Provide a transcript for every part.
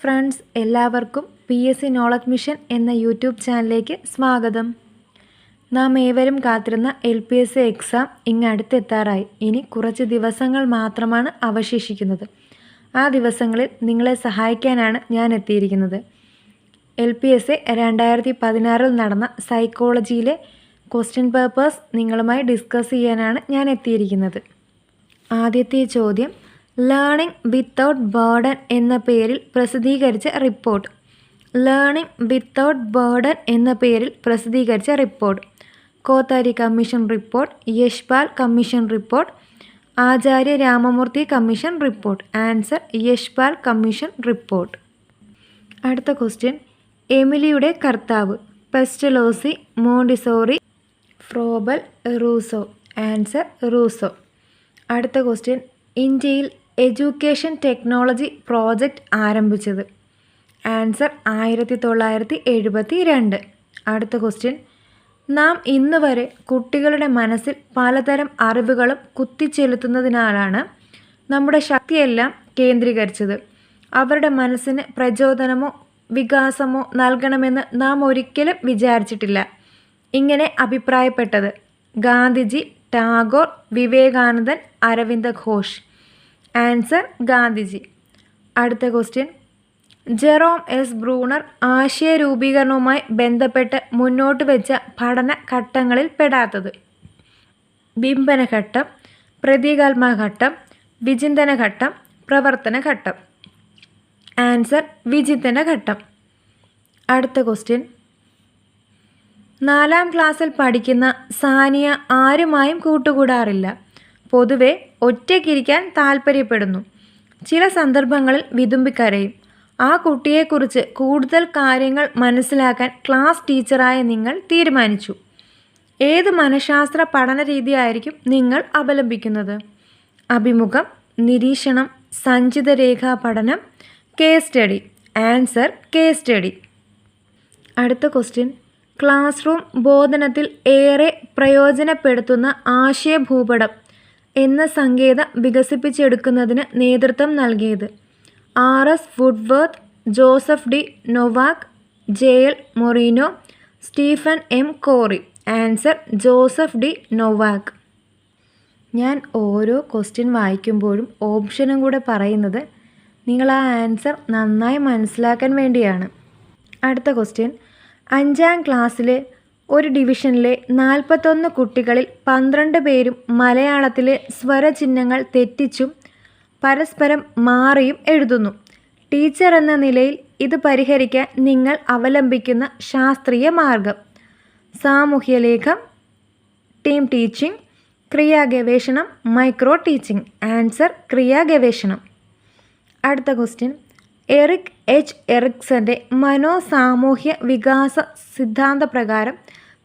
Friends എല്ലാവർക്കും P S C knowledge mission എന്ന YouTube ചാനലിലേക്ക് സ്വാഗതം. നാം ഏവരും കാത്തിരുന്ന L P S C exam ഇങ്ങ് അടുത്തെത്താറായി. ഇനി കുറച്ച് ദിവസങ്ങൾ മാത്രമാണ് അവശേഷിക്കുന്നത്. ആ ദിവസങ്ങളിൽ നിങ്ങളെ സഹായിക്കാനാണ് ഞാൻ എത്തിയിരിക്കുന്നത്. എൽ പി എസ് എ രണ്ടായിരത്തി പതിനാറിൽ നടന്ന സൈക്കോളജിയിലെ ക്വസ്റ്റ്യൻ പേപ്പേഴ്സ് നിങ്ങളുമായി ഡിസ്കസ് ചെയ്യാനാണ് ഞാൻ എത്തിയിരിക്കുന്നത്. ആദ്യത്തെ ചോദ്യം ലേണിംഗ് വിത്തൗട്ട് ബേർഡൻ എന്ന പേരിൽ പ്രസിദ്ധീകരിച്ച റിപ്പോർട്ട് ലേണിംഗ് വിത്തൗട്ട് ബേർഡൻ എന്ന പേരിൽ പ്രസിദ്ധീകരിച്ച report Kothari commission report Yashpal commission report Acharya Ramamurthy commission report answer Yashpal commission report അടുത്ത ക്വസ്റ്റ്യൻ എമിലിയുടെ കർത്താവ് Pestalozzi Montessori Froebel Rousseau answer Rousseau അടുത്ത ക്വസ്റ്റ്യൻ ഇന്ത്യയിൽ എഡ്യൂക്കേഷൻ ടെക്നോളജി പ്രോജക്റ്റ് ആരംഭിച്ചത്. ആൻസർ ആയിരത്തി തൊള്ളായിരത്തി എഴുപത്തി രണ്ട് അടുത്ത ക്വസ്റ്റ്യൻ നാം ഇന്ന് വരെ കുട്ടികളുടെ മനസ്സിൽ പലതരം അറിവുകളും കുത്തിച്ചെലുത്തുന്നതിനാലാണ് നമ്മുടെ ശക്തിയെല്ലാം കേന്ദ്രീകരിച്ചത്. അവരുടെ മനസ്സിന് പ്രചോദനമോ വികാസമോ നൽകണമെന്ന് നാം ഒരിക്കലും വിചാരിച്ചിട്ടില്ല. ഇങ്ങനെ അഭിപ്രായപ്പെട്ടത് ഗാന്ധിജി ടാഗോർ വിവേകാനന്ദൻ അരവിന്ദ ഘോഷ്. ആൻസർ ഗാന്ധിജി. അടുത്ത ക്വസ്റ്റ്യൻ ജെറോം എസ് ബ്രൂണർ ആശയ രൂപീകരണവുമായി ബന്ധപ്പെട്ട് മുന്നോട്ട് വെച്ച പഠന ഘട്ടങ്ങളിൽ പെടാത്തത്. ബിംബനഘട്ടം പ്രതീകാത്മകഘട്ടം വിചിന്തനഘട്ടം പ്രവർത്തനഘട്ടം ആൻസർ വിചിന്തനഘട്ടം അടുത്ത ക്വസ്റ്റ്യൻ നാലാം ക്ലാസ്സിൽ പഠിക്കുന്ന സാനിയ ആരുമായും കൂട്ടുകൂടാറില്ല. പൊതുവെ ഒറ്റയ്ക്കിരിക്കാൻ താല്പര്യപ്പെടുന്നു ചില സന്ദർഭങ്ങളിൽ വിതുമ്പിക്കരയും ആ കുട്ടിയെക്കുറിച്ച് കൂടുതൽ കാര്യങ്ങൾ മനസ്സിലാക്കാൻ ക്ലാസ് ടീച്ചറായ നിങ്ങൾ തീരുമാനിച്ചു. ഏത് മനഃശാസ്ത്ര പഠന രീതിയായിരിക്കും നിങ്ങൾ അവലംബിക്കുന്നത്? അഭിമുഖം നിരീക്ഷണം സഞ്ചിത രേഖാ പഠനം case study answer case study അടുത്ത ക്വസ്റ്റ്യൻ ക്ലാസ് റൂം ബോധനത്തിൽ ഏറെ പ്രയോജനപ്പെടുത്തുന്ന ആശയഭൂപടം എന്ന സങ്കേതം വികസിപ്പിച്ചെടുക്കുന്നതിന് നേതൃത്വം നൽകിയത്. R S Woodworth Joseph D Novak J L Moreno Stephen M Corey answer Joseph D Novak. ഞാൻ ഓരോ ക്വസ്റ്റ്യൻ വായിക്കുമ്പോഴും ഓപ്ഷനും കൂടെ പറയുന്നത് നിങ്ങൾ ആ ആൻസർ നന്നായി മനസ്സിലാക്കാൻ വേണ്ടിയാണ്. അടുത്ത ക്വസ്റ്റ്യൻ. അഞ്ചാം ക്ലാസ്സിലെ ഒരു ഡിവിഷനിലെ നാൽപ്പത്തൊന്ന് കുട്ടികളിൽ പന്ത്രണ്ട് പേരും മലയാളത്തിലെ സ്വരചിഹ്നങ്ങൾ തെറ്റിച്ചും പരസ്പരം മാറിയും എഴുതുന്നു. ടീച്ചർ എന്ന നിലയിൽ ഇത് പരിഹരിക്കാൻ നിങ്ങൾ അവലംബിക്കുന്ന ശാസ്ത്രീയ മാർഗം. സാമൂഹ്യലേഖം ടീം ടീച്ചിങ് ക്രിയാഗവേഷണം മൈക്രോ ടീച്ചിങ്. ആൻസർ ക്രിയാ ഗവേഷണം. അടുത്ത ക്വസ്റ്റ്യൻ. Erik H. എറിക്സന്റെ മനോസാമൂഹ്യ വികാസ സിദ്ധാന്തപ്രകാരം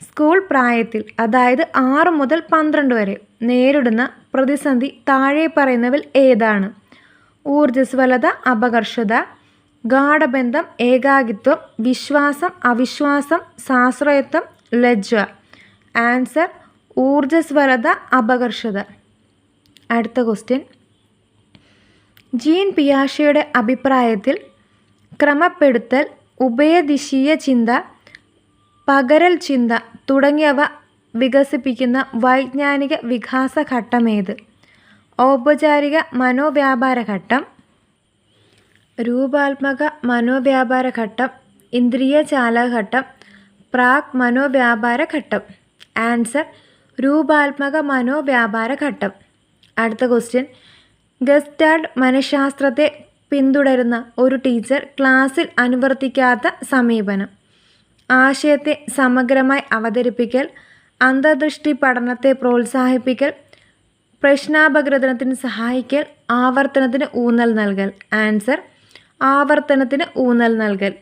സ്കൂൾ പ്രായത്തിൽ അതായത് ആറ് മുതൽ പന്ത്രണ്ട് വരെ നേരിടുന്ന പ്രതിസന്ധി താഴെ പറയുന്നവൽ ഏതാണ്? ഊർജസ്വലത അപകർഷത ഗാഠബന്ധം ഏകാകിത്വം വിശ്വാസം അവിശ്വാസം സാശ്രയത്വം ലജ്ജ. ആൻസർ ഊർജസ്വലത അപകർഷത. അടുത്ത ക്വസ്റ്റ്യൻ. ജീൻ പിയാഷയുടെ അഭിപ്രായത്തിൽ ക്രമപ്പെടുത്തൽ ഉഭയദിശീയ ചിന്ത പകരൽ ചിന്ത തുടങ്ങിയവ വികസിപ്പിക്കുന്ന വൈജ്ഞാനിക വികാസ ഘട്ടമേത് ഔപചാരിക മനോവ്യാപാര ഘട്ടം രൂപാത്മക മനോവ്യാപാര ഘട്ടം ഇന്ദ്രിയ ചാലഘട്ടം പ്രാക് മനോവ്യാപാര ഘട്ടം. ആൻസർ രൂപാത്മക മനോവ്യാപാര ഘട്ടം. അടുത്ത ക്വസ്റ്റ്യൻ ഗസ്റ്റാൾഡ് മനഃശാസ്ത്രത്തെ പിന്തുടരുന്ന ഒരു ടീച്ചർ ക്ലാസ്സിൽ അനുവർത്തിക്കാത്ത സമീപനം. ആശയത്തെ സമഗ്രമായി അവതരിപ്പിക്കൽ അന്തർദൃഷ്ടി പഠനത്തെ പ്രോത്സാഹിപ്പിക്കൽ പ്രശ്നാപഗ്രഥനത്തിന് സഹായിക്കൽ ആവർത്തനത്തിന് ഊന്നൽ നൽകൽ. ആൻസർ ആവർത്തനത്തിന് ഊന്നൽ നൽകൽ.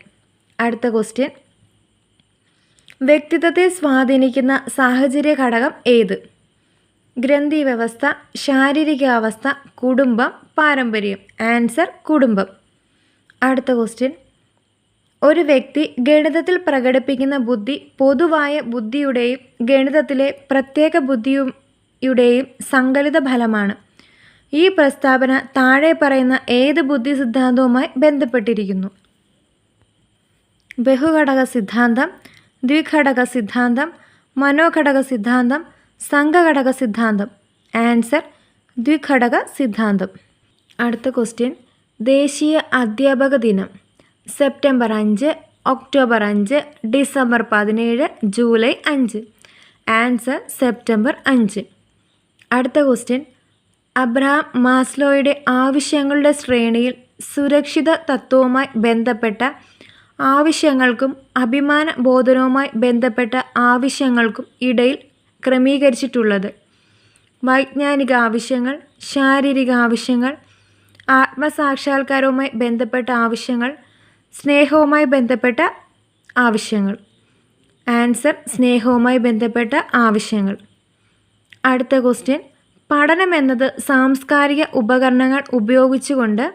അടുത്ത ക്വസ്റ്റ്യൻ. വ്യക്തിത്വത്തെ സ്വാധീനിക്കുന്ന സാഹചര്യ ഘടകം ഏത്? ഗ്രന്ഥി വ്യവസ്ഥ ശാരീരികാവസ്ഥ കുടുംബം പാരമ്പര്യം. ആൻസർ കുടുംബം. അടുത്ത ക്വസ്റ്റ്യൻ. ഒരു വ്യക്തി ഗണിതത്തിൽ പ്രകടിപ്പിക്കുന്ന ബുദ്ധി പൊതുവായ ബുദ്ധിയുടെയും ഗണിതത്തിലെ പ്രത്യേക ബുദ്ധിയുടെയും സങ്കലിത ഫലമാണ്. ഈ പ്രസ്താവന താഴെ പറയുന്ന ഏത് ബുദ്ധി സിദ്ധാന്തവുമായി ബന്ധപ്പെട്ടിരിക്കുന്നു? ബഹുഘടക സിദ്ധാന്തം ദ്വിഘടക സിദ്ധാന്തം മനോഘടക സിദ്ധാന്തം സംഘഘടക സിദ്ധാന്തം. ആൻസർ ദ്വിഘടക സിദ്ധാന്തം. അടുത്ത ക്വസ്റ്റ്യൻ ദേശീയ അധ്യാപക ദിനം. സെപ്റ്റംബർ അഞ്ച് ഒക്ടോബർ അഞ്ച് ഡിസംബർ പതിനേഴ് ജൂലൈ അഞ്ച്. ആൻസർ സെപ്റ്റംബർ അഞ്ച്. അടുത്ത ക്വസ്റ്റ്യൻ അബ്രഹാം മാസ്ലോയുടെ ആവശ്യങ്ങളുടെ ശ്രേണിയിൽ സുരക്ഷിത തത്വവുമായി ബന്ധപ്പെട്ട ആവശ്യങ്ങൾക്കും അഭിമാന ബോധനവുമായി ബന്ധപ്പെട്ട ആവശ്യങ്ങൾക്കും ഇടയിൽ ക്രമീകരിച്ചിട്ടുള്ളത്. വൈജ്ഞാനിക ആവശ്യങ്ങൾ ശാരീരിക ആവശ്യങ്ങൾ ആത്മസാക്ഷാത്കാരവുമായി ബന്ധപ്പെട്ട ആവശ്യങ്ങൾ സ്നേഹവുമായി ബന്ധപ്പെട്ട ആവശ്യങ്ങൾ. ആൻസർ സ്നേഹവുമായി ബന്ധപ്പെട്ട ആവശ്യങ്ങൾ. അടുത്ത ക്വസ്റ്റ്യൻ പഠനം എന്നത് സാംസ്കാരിക ഉപകരണങ്ങൾ ഉപയോഗിച്ചുകൊണ്ട്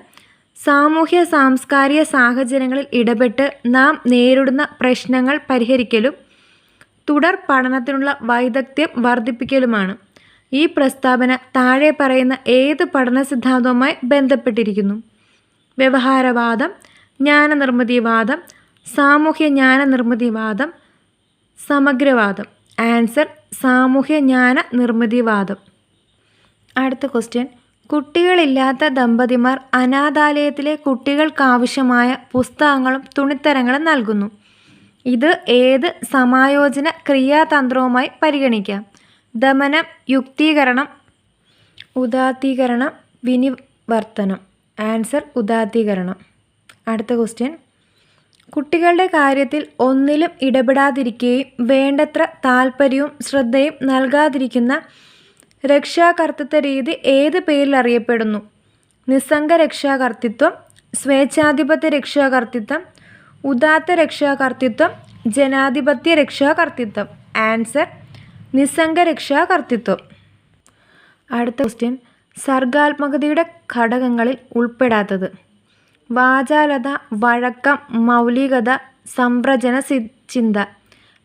സാമൂഹ്യ സാംസ്കാരിക സാഹചര്യങ്ങളിൽ ഇടപെട്ട് നാം നേരിടുന്ന പ്രശ്നങ്ങൾ പരിഹരിക്കലും തുടർ പഠനത്തിനുള്ള വൈദഗ്ധ്യം വർദ്ധിപ്പിക്കലുമാണ്. ഈ പ്രസ്താവന താഴെ പറയുന്ന ഏത് പഠന സിദ്ധാന്തവുമായി ബന്ധപ്പെട്ടിരിക്കുന്നു? വ്യവഹാരവാദം ജ്ഞാനനിർമ്മിതിവാദം സാമൂഹ്യ ജ്ഞാനനിർമ്മിതിവാദം സമഗ്രവാദം. ആൻസർ സാമൂഹ്യ ജ്ഞാന നിർമ്മിതിവാദം അടുത്ത ക്വസ്റ്റ്യൻ. കുട്ടികളില്ലാത്ത ദമ്പതിമാർ അനാഥാലയത്തിലെ കുട്ടികൾക്കാവശ്യമായ പുസ്തകങ്ങളും തുണിത്തരങ്ങളും നൽകുന്നു. ഇത് ഏത് സമായോജന ക്രിയാതന്ത്രവുമായി പരിഗണിക്കാം? ദമനം യുക്തീകരണം ഉദാത്തീകരണം വിനിവർത്തനം. ആൻസർ ഉദാത്തീകരണം. അടുത്ത ക്വസ്റ്റ്യൻ. കുട്ടികളുടെ കാര്യത്തിൽ ഒന്നിലും ഇടപെടാതിരിക്കുകയും വേണ്ടത്ര താല്പര്യവും ശ്രദ്ധയും നൽകാതിരിക്കുന്ന രക്ഷാകർത്തൃത്വ രീതി ഏത് പേരിൽ അറിയപ്പെടുന്നു? നിസ്സംഗ രക്ഷാകർത്തിത്വം സ്വേച്ഛാധിപത്യ രക്ഷാകർത്തൃത്വം ഉദാത്ത രക്ഷാകർത്തൃത്വം ജനാധിപത്യ രക്ഷാകർത്തൃത്വം ആൻസർ നിസ്സംഗ രക്ഷാകർത്തൃത്വം അടുത്ത ക്വസ്റ്റ്യൻ സർഗാത്മകതയുടെ ഘടകങ്ങളിൽ ഉൾപ്പെടാത്തത്. വാചാലത വഴക്കം മൗലികത സംപ്രജന ചിന്ത.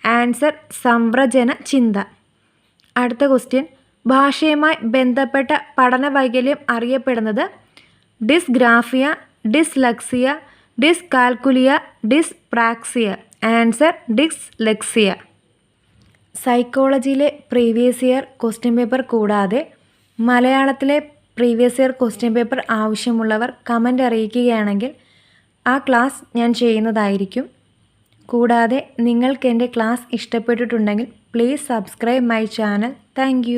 ആൻസർ സംപ്രജന ചിന്ത. അടുത്ത ക്വസ്റ്റ്യൻ ഭാഷയുമായി ബന്ധപ്പെട്ട പഠന വൈകല്യം അറിയപ്പെടുന്നത് dysgraphia dyslexia dyscalculia dyspraxia answer dyslexia സൈക്കോളജിയിലെ previous year question paper കൂടാതെ മലയാളത്തിലെ പ്രീവിയസ് ഇയർ ക്വസ്റ്റ്യൻ പേപ്പർ ആവശ്യമുള്ളവർ കമന്റ് അറിയിക്കുകയാണെങ്കിൽ ആ ക്ലാസ് ഞാൻ ചെയ്യുന്നതായിരിക്കും. കൂടാതെ നിങ്ങൾക്ക് എന്റെ ക്ലാസ് ഇഷ്ടപ്പെട്ടിട്ടുണ്ടെങ്കിൽ please subscribe my channel thank